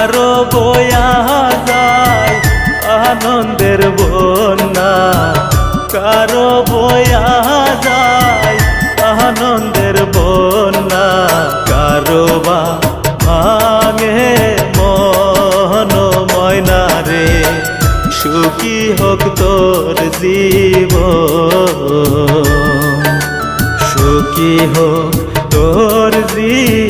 আরও বয়া যায়, আনন্দের বন্যা। কারও বয়া যায়, আনন্দের বন্যা। কারও বা ভাঙে মন ময়না রে। সুখী হোক তোর জীব সুখী হোক তোর জীব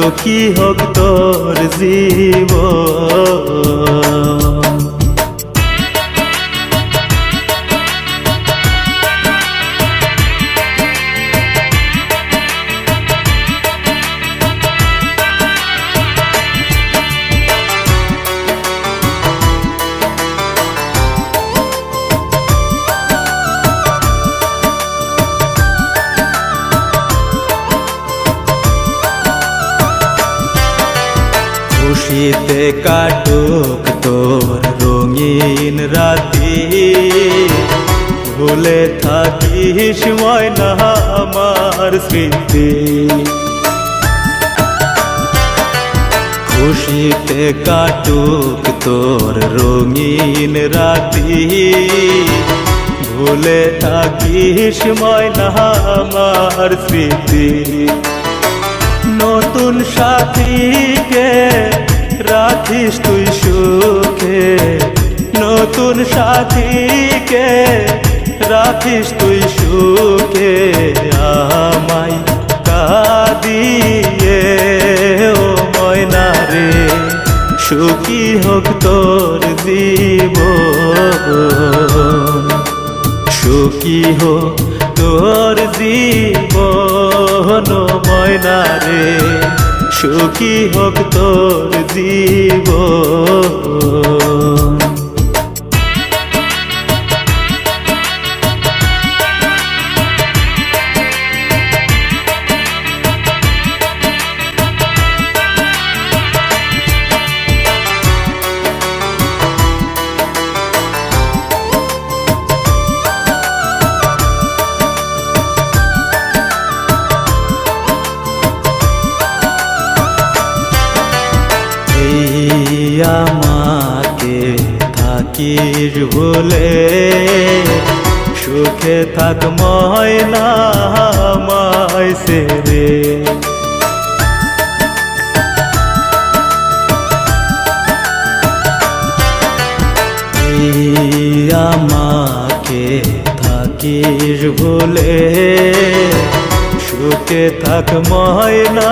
সুখী হোক তোর খুশিতে কাটুক তোর রঙিন রাতি। ভুলে থাকিস ময়না আমার স্মৃতি। খুশিতে কাটুক তোর রঙিন রাতি। ভুলে থাকিস ময়না আমার স্মৃতি। নতুন সাথীকে রাখিস তুই সুখে। নতুন সাথীকে রাখিস তুই সুখে। আমায় কাঁদিয়ে ও ময়না রে। সুখী হোক তোর জীবন। সুখী হোক তোর জীবন ময়না রে। সুখী হোক তোর জীবন। আমাকে থাকির বলে, সুখে থাক ময়না মায় সে রে আমাকে থাকির বলে, সুখে থাক ময়না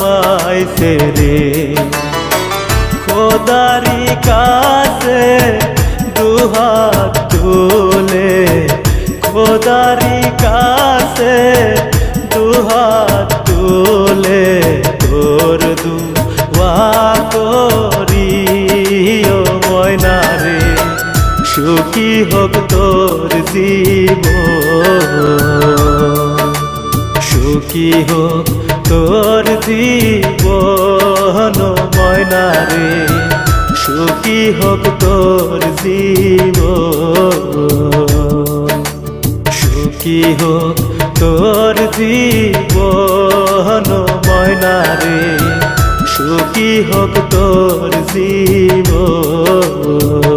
মায় সে রে খোদারি কাছে দুহাত তুলে, খোদারি কাছে দুহাত তুলে তোর দুয়া করি ও ময়না রে। সুখী হোক তোর জীব সুখী হোক তোর জীবন ময়না রে? সুখী হোক তোর জীব সুখী হোক তোর জীবন ময়না রে? সুখী হোক তোর জীবন।